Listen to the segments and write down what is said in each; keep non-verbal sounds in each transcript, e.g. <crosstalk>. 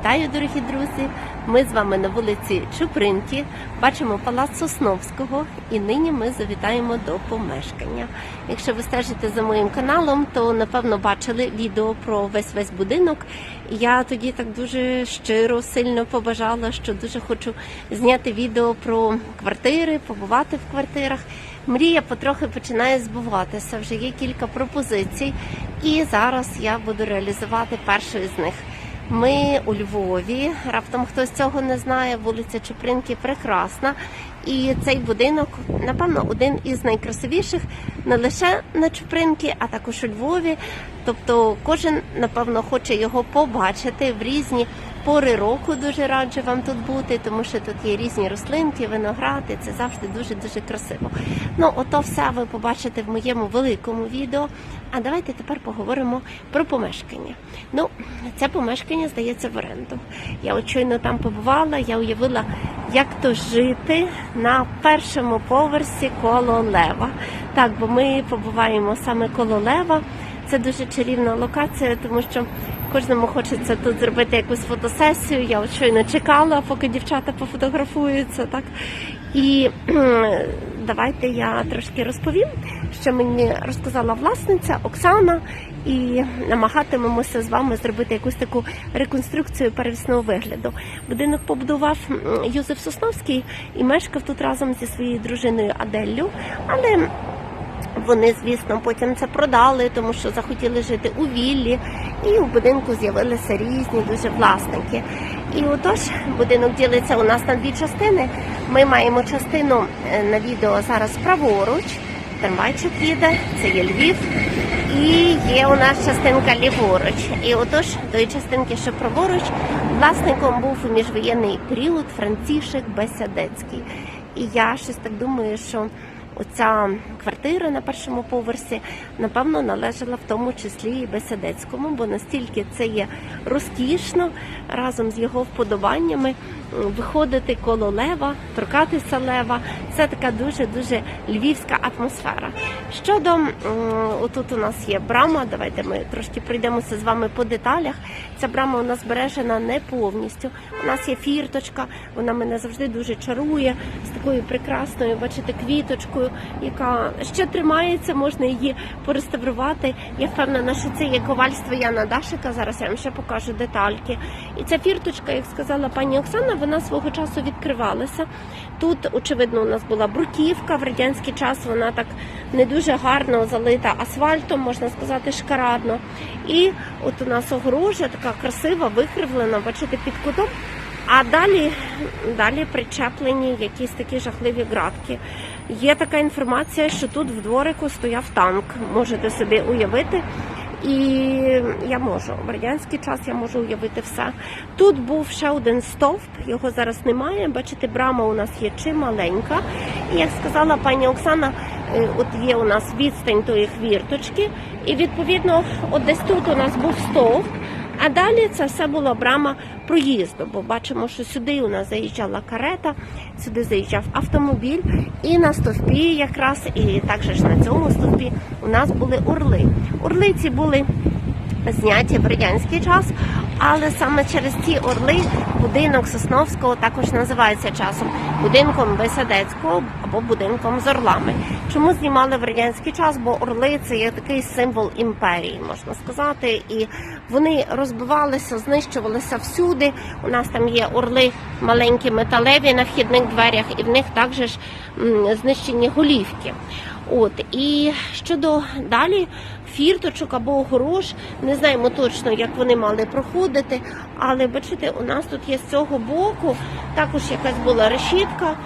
Вітаю, дорогі друзі! Ми з вами на вулиці Чупринки, бачимо палац Сосновського, і нині ми завітаємо до помешкання. Якщо ви стежите за моїм каналом, то напевно бачили відео про весь весь будинок. Я тоді так дуже щиро, сильно побажала, що дуже хочу зняти відео про квартири, побувати в квартирах. Мрія потрохи починає збуватися. Вже є кілька пропозицій, і зараз я буду реалізувати першу з них. Ми у Львові. Раптом хтось цього не знає. Вулиця Чупринки прекрасна. І цей будинок, напевно, один із найкрасивіших не лише на Чупринки, а також у Львові. Тобто, кожен, напевно, хоче його побачити в різні пори року. Дуже раджу вам тут бути, тому що тут є різні рослинки, виноград, і це завжди дуже дуже красиво. Ну, ото все ви побачите в моєму великому відео. А давайте тепер поговоримо про помешкання. Ну, це помешкання здається в оренду. Я от щойно там побувала, я уявила, як то жити на першому поверсі коло лева. Так, бо ми побуваємо саме коло лева. Це дуже чарівна локація, тому що кожному хочеться тут зробити якусь фотосесію. Я от щойно чекала, поки дівчата пофотографуються. Так і давайте я трошки розповім, що мені розказала власниця Оксана, і намагатимемося з вами зробити якусь таку реконструкцію первісного вигляду. Будинок побудував м, Йозеф Сосновський і мешкав тут разом зі своєю дружиною Аделлю, але вони, звісно, потім це продали, тому що захотіли жити у віллі, і у будинку з'явилися різні дуже власники. І отож, будинок ділиться у нас на дві частини. Ми маємо частину е, на відео зараз праворуч. Трамвайчик їде, це є Львів. І є у нас частинка ліворуч. І отож, тої частинки, що праворуч, власником був у міжвоєнний період Францішек Бесядецький. І я щось так думаю, що оця квартира на першому поверсі, напевно, належала в тому числі і Беседецькому, бо настільки це є розкішно разом з його вподобаннями виходити коло лева, торкатися лева. Це така дуже дуже львівська атмосфера. Щодо отут у нас є брама. Давайте ми трошки пройдемося з вами по деталях. Ця брама у нас збережена не повністю. У нас є фірточка, вона мене завжди дуже чарує з такою прекрасною, бачите, квіточкою, яка ще тримається, можна її пореставрувати. Я впевнена, що це є ковальство Яна Дашика. Зараз я вам ще покажу детальки. І ця фірточка, як сказала пані Оксана, вона свого часу відкривалася. Тут, очевидно, у нас була бруківка. В радянський час вона так не дуже гарно залита асфальтом, можна сказати, шкарадно. І от у нас огорожа така красива, викривлена, бачите, під кутом. А далі, далі причеплені якісь такі жахливі ґратки. Є така інформація, що тут в дворику стояв танк. Можете собі уявити. І я можу в радянський час я можу уявити все. Тут був ще один стовп, його зараз немає. Бачите, брама у нас є чималенька. І як сказала пані Оксана, е, от є у нас відстань тої хвірточки, і відповідно, от десь тут у нас був стовп. А далі це все була брама проїзду, бо бачимо, що сюди у нас заїжджала карета, сюди заїжджав автомобіль, і на стовпі якраз, і також на цьому стовпі у нас були орли. Орли ці були зняті в радянський час, але саме через ці орли будинок Сосновського також називається часом будинком Бесядецького або будинком з орлами. Чому знімали в радянський час? Бо орли це є такий символ імперії, можна сказати, і вони розбивалися, знищувалися всюди. У нас там є орли маленькі металеві на вхідних дверях, і в них також знищені голівки. От і щодо далі фірточок або огорож, не знаємо точно, як вони мали проходити. Але бачите, у нас тут є з цього боку також якась була решітка.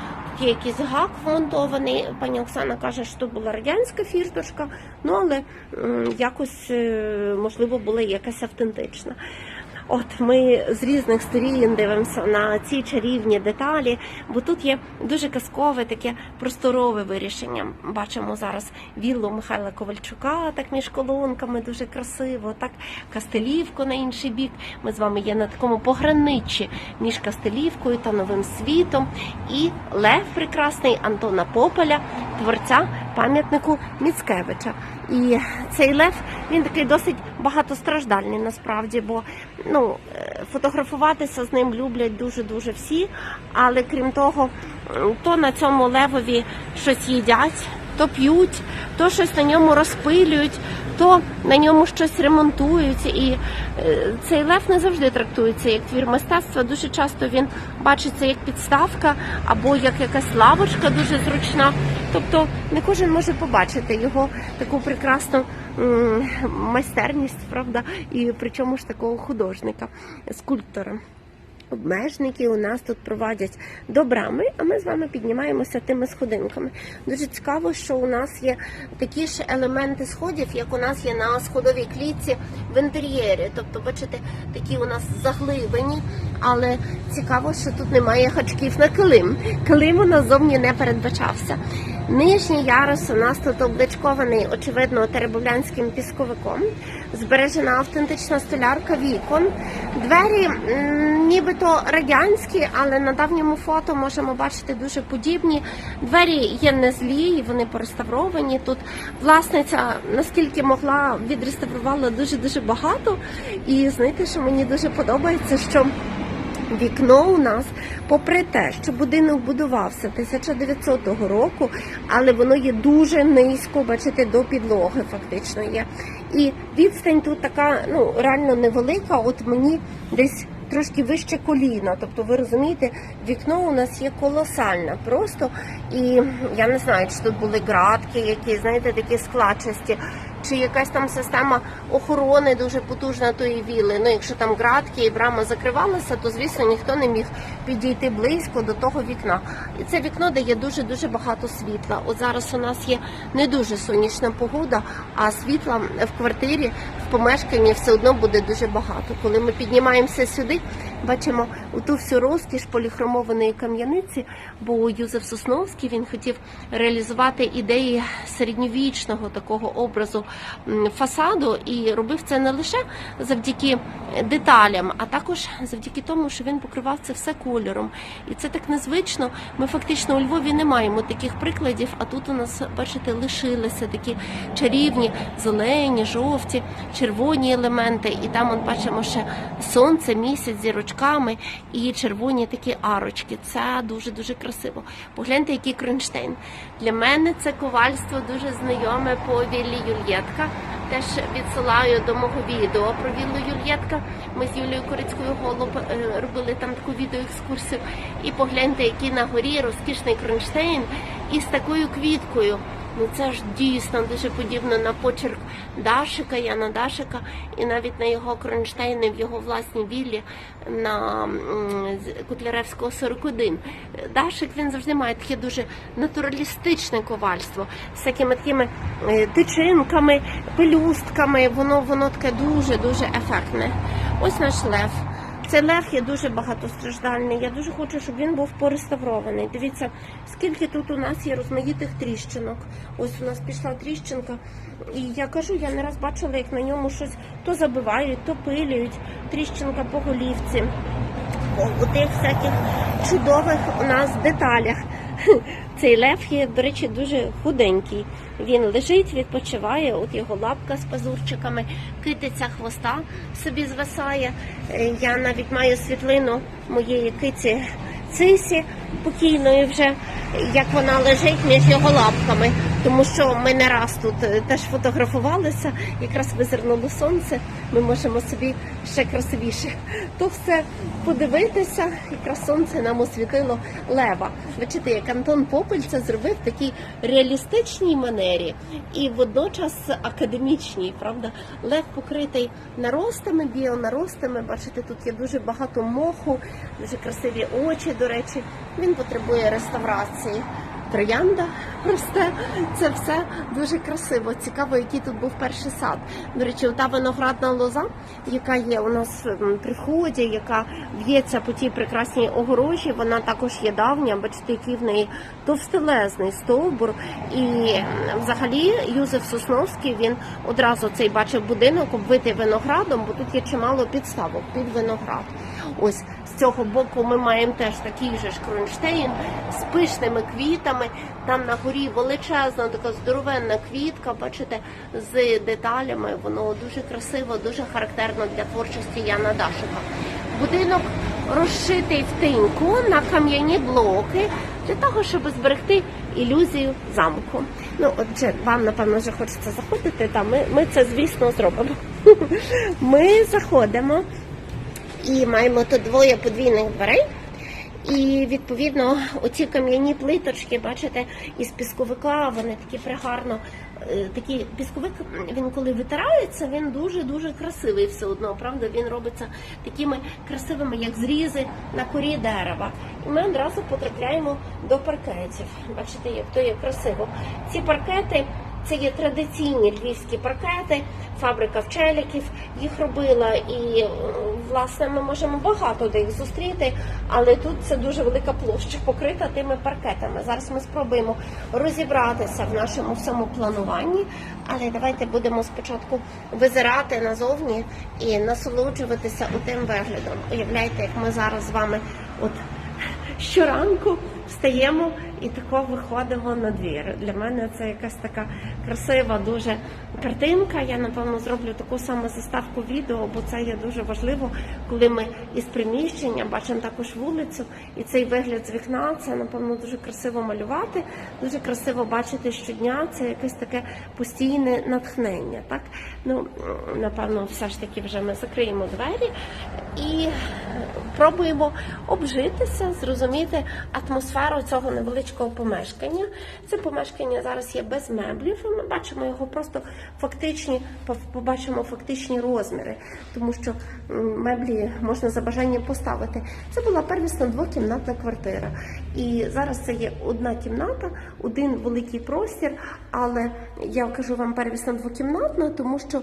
Є якийсь гак вмонтований. Пані Оксана каже, що була радянська фірточка, ну але якось е, можливо була якась автентична. От ми з різних сторін дивимося на ці чарівні деталі, бо тут є дуже казкове таке просторове вирішення. Бачимо зараз віллу Михайла Ковальчука, так між колонками, дуже красиво. Так Кастелівку на інший бік. Ми з вами є на такому пограниччі між Кастелівкою та Новим світом. І Лев прекрасний Антона Пополя, творця пам'ятнику Міцкевича. І цей лев він такий досить багатостраждальний насправді, бо ну, е, фотографуватися з ним люблять дуже дуже всі. Але крім того, то на цьому левові щось їдять, то п'ють, то щось на ньому розпилюють, то на ньому щось ремонтують. І е, цей лев не завжди трактується як твір мистецтва. Дуже часто він бачиться як підставка або як якась лавочка дуже зручна. Тобто не кожен може побачити його таку прекрасну майстерність, правда, і причому ж такого художника, скульптора. Обмежники у нас тут проводять до брами, а ми з вами піднімаємося тими сходинками. Дуже цікаво, що у нас є такі ж елементи сходів, як у нас є на сходовій клітці в інтер'єрі. Тобто, бачите, такі у нас заглибені, але цікаво, що тут немає хачків на килим. Килим у нас зовні не передбачався. Нижній ярус у нас тут обличкований, очевидно, теребовлянським пісковиком. Збережена автентична столярка вікон. Двері м, нібито радянські, але на давньому фото можемо бачити дуже подібні. Двері є не злі, вони пореставровані. Тут власниця, наскільки могла, відреставрувала дуже дуже багато. І знаєте, що мені дуже подобається, що Вікно у нас, попри те, що будинок будувався 1900 року, але воно є дуже низько, бачите, до підлоги фактично є. І відстань тут така, ну реально невелика. От мені десь трошки вище коліна. Тобто, ви розумієте, вікно у нас є колосальне просто. І я не знаю, чи тут були градки, які знаєте, такі складчасті. Чи якась там система охорони дуже потужна тої віли. Ну, якщо там градки і брама закривалася, то звісно ніхто не міг підійти близько до того вікна. І це вікно дає дуже дуже багато світла. От зараз у нас є не дуже сонячна погода, а світла в квартирі, в помешканні все одно буде дуже багато. Коли ми піднімаємося сюди, бачимо ту всю розкіш поліхромованої кам'яниці, бо Юзеф Сосновський він хотів реалізувати ідеї середньовічного такого образу фасаду і робив це не лише завдяки деталям, а також завдяки тому, що він покривав це все кольором. І це так незвично. Ми фактично у Львові не маємо таких прикладів, а тут у нас, бачите, лишилися такі чарівні, зелені, жовті, червоні елементи. І там, от бачимо, ще сонце, місяць з зірочками і червоні такі арочки. Це дуже дуже красиво. Погляньте, який кронштейн. Для мене це ковальство дуже знайоме по віллі Юльєтка. Теж відсилаю до мого відео про віллу Юльєтка. Ми з Юлією Корицькою Голуб е, робили там таку відеоекскурсію. І погляньте, який на горі розкішний кронштейн із такою квіткою. Ну це ж дійсно дуже подібно на почерк Дашика, Яна Дашика, і навіть на його кронштейни в його власній віллі на Котляревського 41. Дашик він завжди має таке дуже натуралістичне ковальство з такими такими е, тичинками, пелюстками. Воно воно таке дуже дуже ефектне. Ось наш лев. Цей лев є дуже багатостраждальний. Я дуже хочу, щоб він був пореставрований. Дивіться, скільки тут у нас є розмаїтих тріщинок. Ось у нас пішла тріщинка. І я кажу, я не раз бачила, як на ньому щось то забивають, то пилюють. Тріщинка по голівці. У тих всяких чудових у нас деталях. <laughs> Цей лев є, до речі, дуже худенький. Він лежить, відпочиває, от його лапка з пазурчиками, китиця хвоста собі звисає. Е, Я навіть маю світлину моєї киці Цисі покійної вже, як вона лежить між його лапками, тому що ми не раз тут е, теж фотографувалися, якраз визирнуло сонце, ми можемо собі ще красивіше то все подивитися, якраз сонце нам освітило лева. Бачите, як Антон Попель це зробив в такій реалістичній манері і водночас академічній, правда? Лев покритий наростами, біонаростами. Бачите, тут є дуже багато моху, дуже красиві очі, до речі. Він потребує реставрації. Троянда росте, це все дуже красиво. Цікаво, який тут був перший сад. До речі, та виноградна лоза, яка є у нас при вході, яка в'ється по тій прекрасній огорожі, вона також є давня. Бачите, який в неї товстелезний стовбур. І взагалі Юзеф Сосновський він одразу цей бачив будинок обвитий виноградом, бо тут є чимало підставок під виноград. Ось з цього боку ми маємо теж такий же ж кронштейн з пишними квітами. Там на горі величезна така здоровенна квітка, бачите, з деталями. Воно дуже красиво, дуже характерно для творчості Яна Дашика. Будинок розшитий в тиньку на кам'яні блоки для того, щоб зберегти ілюзію замку. Ну, отже, вам напевно вже хочеться заходити. Та ми, ми це, звісно, зробимо. <laughs> Ми заходимо і маємо тут двоє подвійних дверей. І відповідно оці кам'яні плиточки, бачите, із пісковика, вони такі пригарно. е, Такий пісковик, він коли витирається, він дуже дуже красивий все одно. Правда, він робиться такими красивими, як зрізи на корі дерева. І ми одразу потрапляємо до паркетів. Бачите, як то є красиво. Ці паркети це є традиційні львівські паркети, фабрика вчеліків їх робила, і е, власне ми можемо багато де їх зустріти, але тут це дуже велика площа покрита тими паркетами. Зараз ми спробуємо розібратися в нашому всьому плануванні, але давайте будемо спочатку визирати назовні і насолоджуватися у тим виглядом. Уявляєте, як ми зараз з вами от щоранку встаємо і тако виходимо на двір. Для мене це якась така красива дуже картинка. Я напевно зроблю таку саму заставку відео, бо це є дуже важливо, коли ми із приміщення бачимо також вулицю, і цей вигляд з вікна це напевно дуже красиво малювати, дуже красиво бачити щодня. Це якесь таке постійне натхнення. Так ну напевно, все ж таки вже ми закриємо двері і пробуємо обжитися, зрозуміти атмосферу цього невеличкого помешкання. Це помешкання зараз є без меблів. і Ми бачимо його просто фактичні, побачимо фактичні розміри, тому що меблі можна за бажанням поставити. Це була первісна двокімнатна квартира. І зараз це є одна кімната, один великий простір. Але я кажу вам первісна двокімнатна, тому що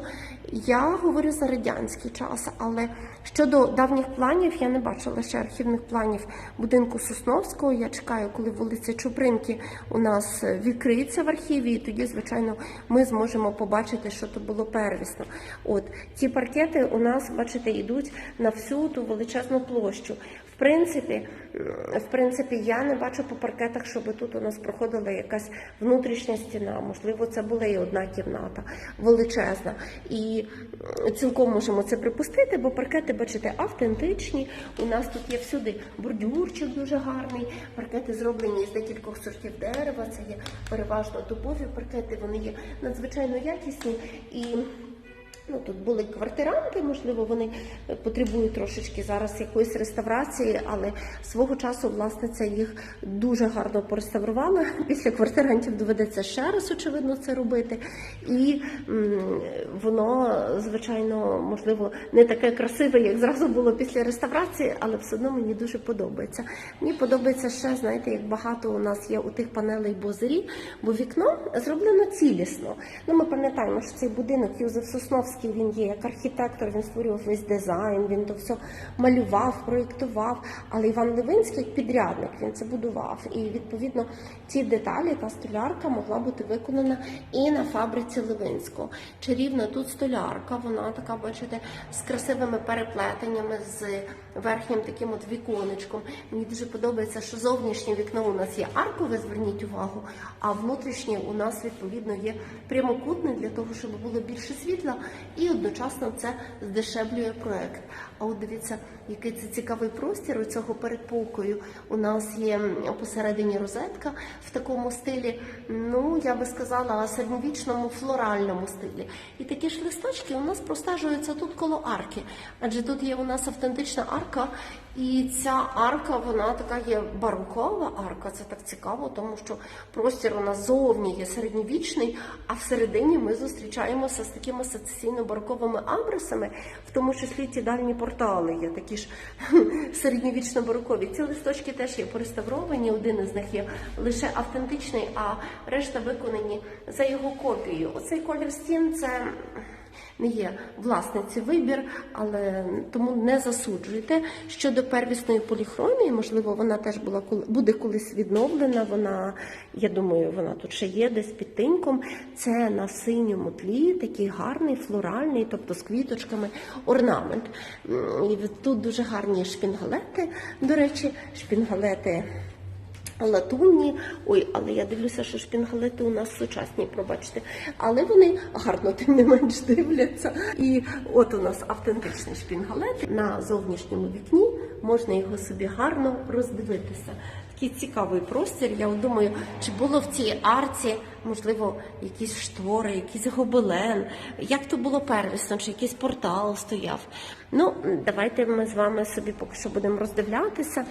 я говорю за радянський час. Але щодо давніх планів, я не бачила ще архівних планів будинку Сосновського. Я чекаю, коли вулиця Чупринки у нас відкриється в архіві, і тоді, звичайно, ми зможемо побачити, що то було первісно. От ці паркети у нас, бачите, йдуть на всю ту величезну площу. Принципі, в принципі, я не бачу по паркетах, щоб тут у нас проходила якась внутрішня стіна. Можливо, це була і одна кімната величезна. І цілком можемо це припустити, бо паркети, бачите, автентичні. У нас тут є всюди бордюрчик дуже гарний. Паркети зроблені з декількох сортів дерева. Це є переважно дубові паркети. Вони є надзвичайно якісні і. Ну, тут були квартиранти, можливо, вони е, потребують трошечки зараз якоїсь реставрації, але свого часу власниця їх дуже гарно пореставрувала. <laughs> Після квартирантів доведеться ще раз, очевидно, це робити. І м, воно, звичайно, можливо, не таке красиве, як зразу було після реставрації, але все одно мені дуже подобається. Мені подобається ще, знаєте, як багато у нас є у тих панелей бозирі, бо вікно зроблено цілісно. Ну, ми пам'ятаємо, що цей будинок Юзеф Сосновський, він є як архітектор, він створював весь дизайн, він то все малював, проєктував. Але Іван Левинський, як підрядник, він це будував. І відповідно ці деталі та столярка могла бути виконана і на фабриці Левинського. Чарівна тут столярка, вона така, бачите, з красивими переплетеннями, з верхнім таким от віконечком. Мені дуже подобається, що зовнішнє вікно у нас є аркове, зверніть увагу, а внутрішнє у нас відповідно є прямокутне для того, щоб було більше світла, і одночасно це здешевлює проект. А от дивіться, який це цікавий простір у цього передпокою. У нас є посередині розетка в такому стилі, ну я би сказала, середньовічному флоральному стилі. І такі ж листочки у нас простежуються тут коло арки, адже тут є у нас автентична арка. І ця арка, вона така є барокова арка. Це так цікаво, тому що простір у нас зовні є середньовічний, а всередині ми зустрічаємося з такими сецесійно-бароковими абрисами, в тому числі ті дальні портали є такі ж <laughs> середньовічно-барокові. Ці листочки теж є пореставровані. Один із них є лише автентичний, а решта виконані за його копією. Оцей колір стін це. Не є власниці вибір, але тому не засуджуйте. Щодо первісної поліхромії, можливо, вона теж була буде колись відновлена. Вона, я думаю, вона тут ще є десь під тиньком. Це на синьому тлі, такий гарний, флоральний, тобто з квіточками орнамент. І тут дуже гарні шпінгалети. До речі, шпінгалети латунні. Ой, але я дивлюся, що шпінгалети у нас сучасні, пробачте. Але вони гарно тим не менш дивляться. І от у нас автентичний шпінгалет на зовнішньому вікні. Можна його собі гарно роздивитися. Такий цікавий простір. Я думаю, чи було в цій арці, можливо, якісь штори, якийсь гобелен, як то було первісно, чи якийсь портал стояв. Ну, давайте ми з вами собі поки що будемо роздивлятися.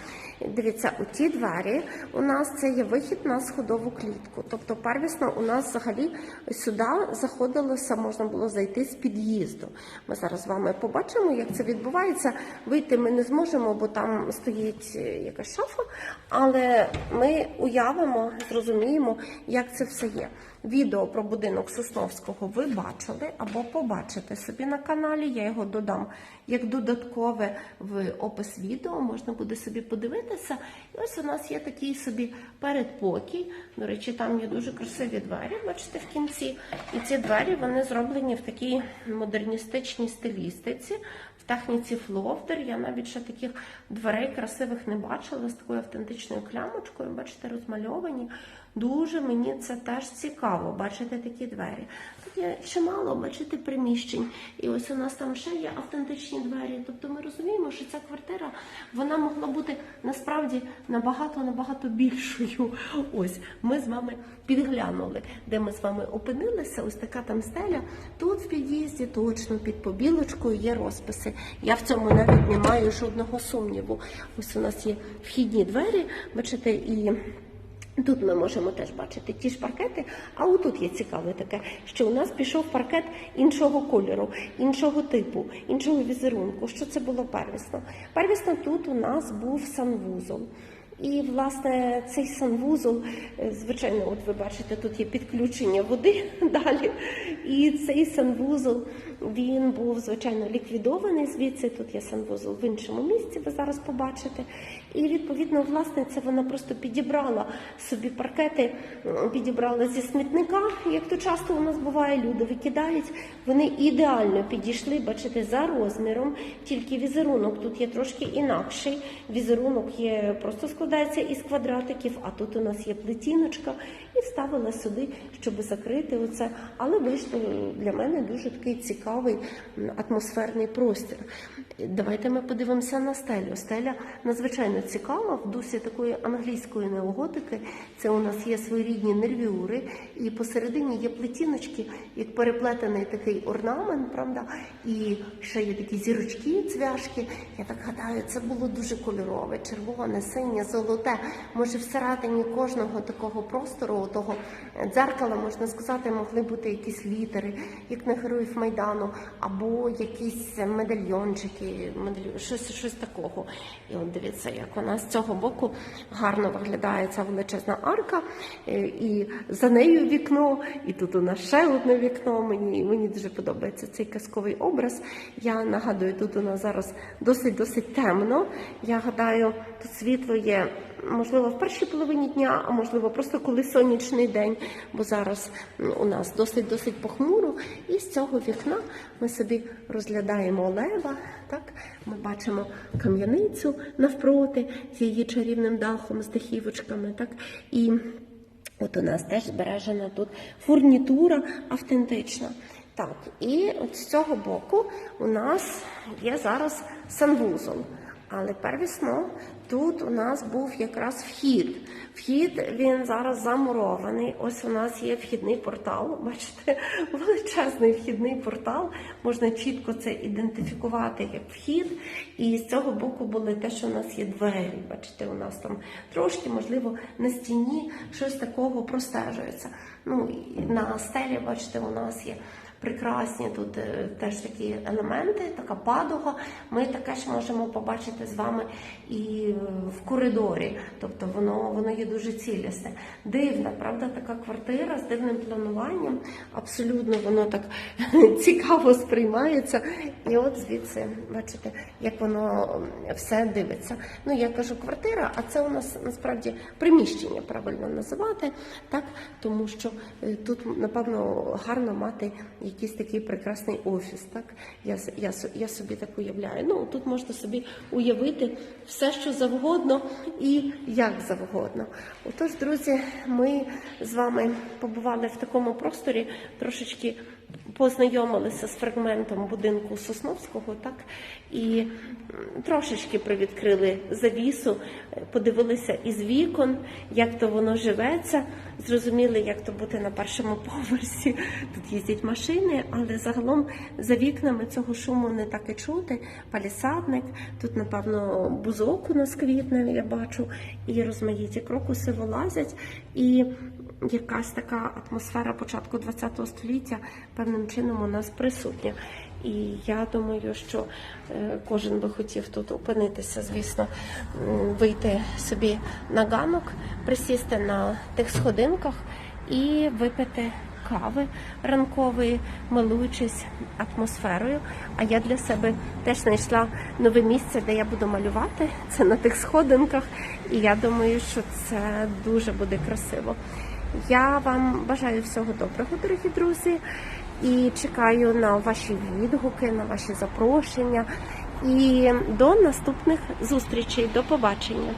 Дивіться, у ті двері у нас це є вихід на сходову клітку. Тобто, первісно у нас взагалі сюди заходилося, можна було зайти з під'їзду. Ми зараз з вами побачимо, як це відбувається. Вийти ми не зможемо, бо там стоїть е, якась шафа, але ми уявимо, зрозуміємо, як це все є. Відео про будинок Сосновського ви бачили або побачите собі на каналі. Я його додам як додаткове в опис відео. Можна буде собі подивитися. І ось у нас є такий собі передпокій. До речі, там є дуже красиві двері. Бачите, в кінці. І ці двері вони зроблені в такій модерністичній стилістиці. В техніці флофтер я навіть ще таких дверей красивих не бачила з такою автентичною клямочкою. Бачите, розмальовані. Дуже мені це теж цікаво, бачити такі двері. Тут є чимало, бачите, приміщень. І ось у нас там ще є автентичні двері. Тобто ми розуміємо, що ця квартира вона могла бути насправді набагато набагато більшою. Ось ми з вами підглянули, де ми з вами опинилися. Ось така там стеля. Тут в під'їзді точно під побілочкою є розписи. Я в цьому навіть не маю жодного сумніву. Ось у нас є вхідні двері, бачите, і. Тут ми можемо теж бачити ті ж паркети, а отут є цікаве таке, що у нас пішов паркет іншого кольору, іншого типу, іншого візерунку. Що це було первісно? Первісно тут у нас був санвузол. І, власне, цей санвузол, е, звичайно, от ви бачите, тут є підключення води <laughs> далі. І цей санвузол він був, звичайно, ліквідований звідси. Тут є санвузол в іншому місці, ви зараз побачите. І відповідно, власниця вона просто підібрала собі паркети, підібрала зі смітника, як то часто у нас буває, люди викидають. Вони ідеально підійшли, бачите, за розміром, тільки візерунок тут є трошки інакший. Візерунок є просто складається із квадратиків, а тут у нас є плетіночка, і вставила сюди, щоб закрити оце. Але вийшло для мене дуже такий цікавий м, атмосферний простір. Давайте ми подивимося на стелю. Стеля надзвичайно цікава, в дусі такої англійської неоготики. Це у нас є своєрідні нервюри, і посередині є плетіночки, як переплетений такий орнамент, правда, і ще є такі зірочки, цвяшки. Я так гадаю, це було дуже кольорове, червоне, синє, золоте. Може, всередині кожного такого простору, того дзеркала, можна сказати, могли бути якісь літери, як на героїв Майдану, або якісь медальйончики, медаль... щось, щось такого. І от дивіться, як вона з цього боку гарно виглядає ця величезна арка, е, і за нею вікно, і тут у нас ще одне вікно. Мені, мені дуже подобається цей казковий образ. Я нагадую, тут у нас зараз досить досить темно. Я гадаю, тут світло є. Можливо, в першій половині дня, а можливо, просто коли сонячний день, бо зараз у нас досить досить похмуро. І з цього вікна ми собі розглядаємо лева. Так, ми бачимо кам'яницю навпроти з її чарівним дахом, з дахівочками. Так, і от у нас теж збережена тут фурнітура автентична. Так, і от з цього боку у нас є зараз санвузол. Але первісно тут у нас був якраз вхід. Вхід він зараз замурований. Ось у нас є вхідний портал. <laughs> Бачите, величезний вхідний портал. Можна чітко це ідентифікувати як вхід. І з цього боку були те, що у нас є двері. Бачите, у нас там трошки, можливо, на стіні щось такого простежується. Ну на стелі, бачите, у нас є прекрасні тут е, теж такі елементи, така падуга. Ми таке ж можемо побачити з вами і в коридорі. Тобто воно, воно є дуже цілісне. Дивна, правда, така квартира з дивним плануванням. Абсолютно воно так <laughs> цікаво сприймається. І от звідси, бачите, як воно все дивиться. Ну, я кажу квартира, а це у нас насправді приміщення правильно називати, так? тому що е, тут, напевно, гарно мати якийсь такий прекрасний офіс. Так? Я, я, я собі так уявляю. Ну, тут можна собі уявити все, що завгодно і як завгодно. Отож, друзі, ми з вами побували в такому просторі, трошечки познайомилися з фрагментом будинку Сосновського, так і трошечки привідкрили завісу, подивилися із вікон, як то воно живеться, зрозуміли, як то бути на першому поверсі. Тут їздять машини, але загалом за вікнами цього шуму не так і чути. Палісадник, тут, напевно, бузок у нас квітне, я бачу, і розмаїті крокуси вилазять. І якась така атмосфера початку ХХ століття певним чином у нас присутня. І я думаю, що е, кожен би хотів тут опинитися, звісно, вийти собі на ганок, присісти на тих сходинках і випити кави ранкової, милуючись атмосферою. А я для себе теж знайшла нове місце, де я буду малювати. Це на тих сходинках. І я думаю, що це дуже буде красиво. Я вам бажаю всього доброго, дорогі друзі, і чекаю на ваші відгуки, на ваші запрошення. І до наступних зустрічей. До побачення.